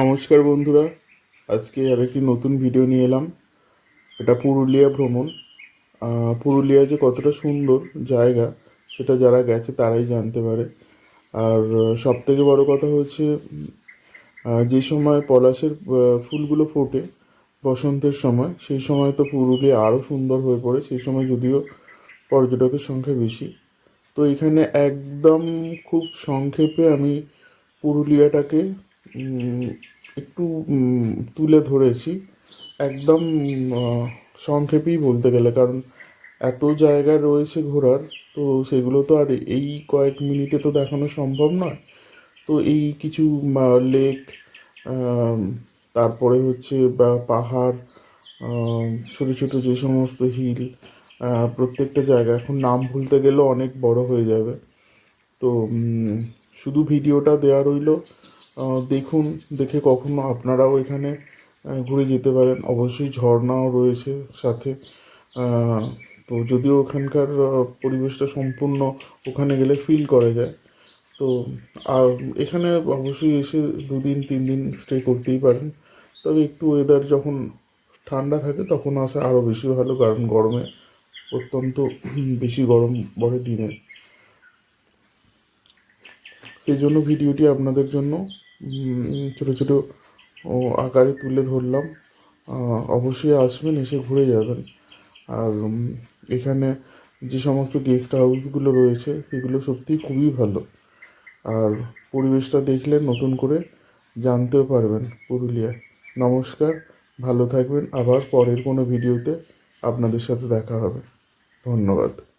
নমস্কার বন্ধুরা, আজকে আরেকটি নতুন ভিডিও নিয়ে এলাম। এটা পুরুলিয়া ভ্রমণ। পুরুলিয়া যে কতটা সুন্দর জায়গা, সেটা যারা গেছে তারাই জানতে পারে। আর সব থেকে বড় কথা হচ্ছে যে সময় পলাশের ফুলগুলো ফোটে বসন্তের সময়, সেই সময় তো পুরুলিয়া আরও সুন্দর হয়ে পড়ে, সেই সময় যদিও পর্যটকের সংখ্যা বেশি। তো এখানে একদম খুব সংক্ষেপে আমি পুরুলিয়াটাকে একটু তুলে ধরেছি। একদম সংক্ষেপেই বলতে গেলে, কারণ এত জায়গা রয়েছে ঘোরার, তো সেগুলো তো আর এই কয়েক মিনিটে তো দেখানো সম্ভব নয়। তো এই কিছু লেক তারপরে হচ্ছে, বা, পাহাড় ছোট ছোট যে সমস্ত হিল প্রত্যেকটা জায়গা, এখন নাম ভুলতে গেলেও অনেক বড় হয়ে যাবে। তো শুধু ভিডিওটা দেওয়া রইল। দেখুন, দেখে কখনো আপনারাও এখানে ঘুরে যেতে পারেন। অবশ্যই ঝর্ণাও রয়েছে সাথে। তো যদিও ওখানকার পরিবেশটা সম্পূর্ণ ওখানে গেলে ফিল করা যায়। তো, আর এখানে অবশ্যই এসে দুদিন তিন দিন স্টে করতেই পারেন। তবে একটু ওয়েদার যখন ঠান্ডা থাকে, তখন আসা আরও বেশি ভালো, কারণ গরমে অত্যন্ত বেশি গরম পড়ে দিনে। সেই জন্য ভিডিওটি আপনাদের জন্য ছোট ছোট ও আকারে তুলে ধরলাম। অবশ্যই আসবেন, এসে ঘুরে যাবেন। আর এখানে যে সমস্ত গেস্ট হাউসগুলো রয়েছে, সেগুলো সত্যিই খুবই ভালো। আর পরিবেশটা দেখলে নতুন করে জানতেও পারবেন পুরুলিয়া। নমস্কার, ভালো থাকবেন। আবার পরের কোনো ভিডিওতে আপনাদের সাথে দেখা হবে। ধন্যবাদ।